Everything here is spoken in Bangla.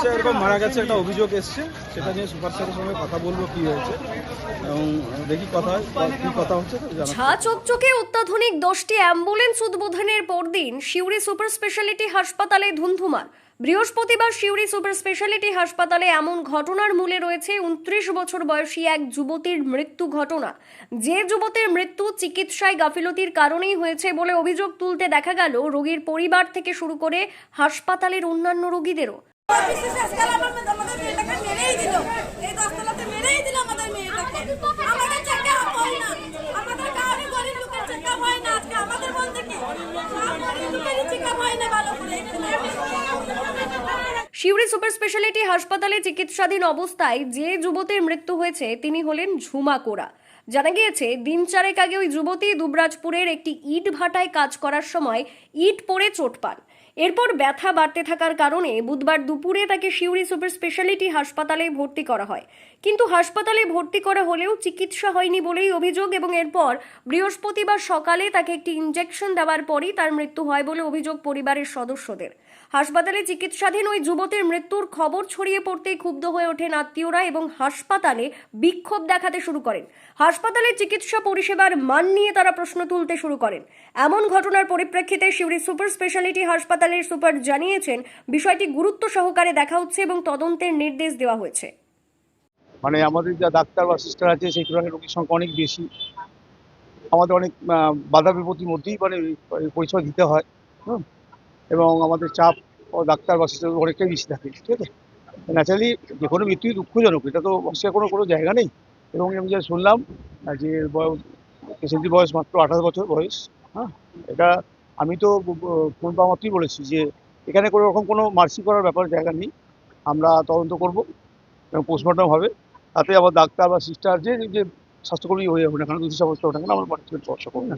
এসছে এরকম মারা গেছে একটা অভিযোগ এসছে। সেটা নিয়ে সুপার স্যারের সঙ্গে কথা বলব কি হয়েছে এবং দেখি কথা কি কথা হচ্ছে ঝা চকচকে অত্যাধুনিক দশটি অ্যাম্বুলেন্স উদ্বোধনের পরদিন সিউড়ি সুপার স্পেশালিটি হাসপাতালে ধুন্ধুমার। বৃহস্পতিবার সিউড়ি সুপার স্পেশালিটি হাসপাতালে এমন ঘটনার মূলে রয়েছে উনত্রিশ বছর বয়সী এক যুবতীর মৃত্যু ঘটনা। যে যুবতীর মৃত্যু চিকিৎসায় গাফিলতির কারণেই হয়েছে বলে অভিযোগ তুলতে দেখা গেল রোগীর পরিবার থেকে শুরু করে হাসপাতালের অন্যান্য রোগীদেরও। সিউড়ি সুপার স্পেশালিটি হাসপাতালে চিকিৎসাধীন অবস্থায় যে যুবতীর মৃত্যু হয়েছে, তিনি হলেন ঝুমা কোরা। জানা গিয়েছে, দিন চারেক আগে ওই যুবতী দুবরাজপুরের একটি ইট ভাটায় কাজ করার সময় ইট পড়ে চোট পান। এরপর ব্যথা বাড়তে থাকার কারণে বুধবার দুপুরে তাকে সিউড়ি সুপার স্পেশালিটি হাসপাতালে ভর্তি করা হয়। কিন্তু হাসপাতালে ভর্তি করা হলেও চিকিৎসা হয়নি বলেই অভিযোগ এবং এরপর বৃহস্পতিবার সকালে তাকে একটি ইঞ্জেকশন দেওয়ার পরই তার মৃত্যু হয় বলে অভিযোগ পরিবারের সদস্যদের। হাসপাতালে চিকিৎসাধীন ওই যুবতীর মৃত্যুর খবর ছড়িয়ে পড়তেই ক্ষুব্ধ হয়ে ওঠেন আত্মীয়রা এবং হাসপাতালে বিক্ষোভ দেখাতে শুরু করেন। হাসপাতালে চিকিৎসা পরিষেবার মান নিয়ে তারা প্রশ্ন তুলতে শুরু করেন। এমন ঘটনার পরিপ্রেক্ষিতে সিউড়ি সুপার স্পেশালিটি হাসপাতালের সুপার জানিয়েছেন, বিষয়টি গুরুত্ব সহকারে দেখা হচ্ছে এবং তদন্তের নির্দেশ দেওয়া হয়েছে। মানে আমাদের যা ডাক্তার বা সিস্টার আছে, সেই তুলনায় রোগীর সংখ্যা অনেক বেশি। আমাদের অনেক বাধা বিপত্তির মধ্যেই মানে পরিষেবা দিতে হয় এবং আমাদের চাপ ডাক্তার বা সিস্টার অনেকটাই বেশি থাকে, ঠিক আছে? ন্যাচারালি যে কোনো মৃত্যুই দুঃখজনক, এটা তো অস্বীকার কোনো কোনো জায়গা নেই। এবং আমি যা শুনলাম যে পেশেন্টের বয়স মাত্র আঠাশ বছর বয়স হ্যাঁ? এটা আমি তো ফোন পাওয়া মাত্রই বলেছি যে, এখানে কোনো রকম কোনো মার্সি করার ব্যাপার জায়গা নেই। আমরা তদন্ত করব এবং পোস্টমর্টম হবে। তাতে আবার ডাক্তার বা সিস্টার যে যে স্বাস্থ্যকর্মী হয়ে যাবে না কেন দুধ সমস্যা না আমার পার্টিসিপেট চর্চা করবে না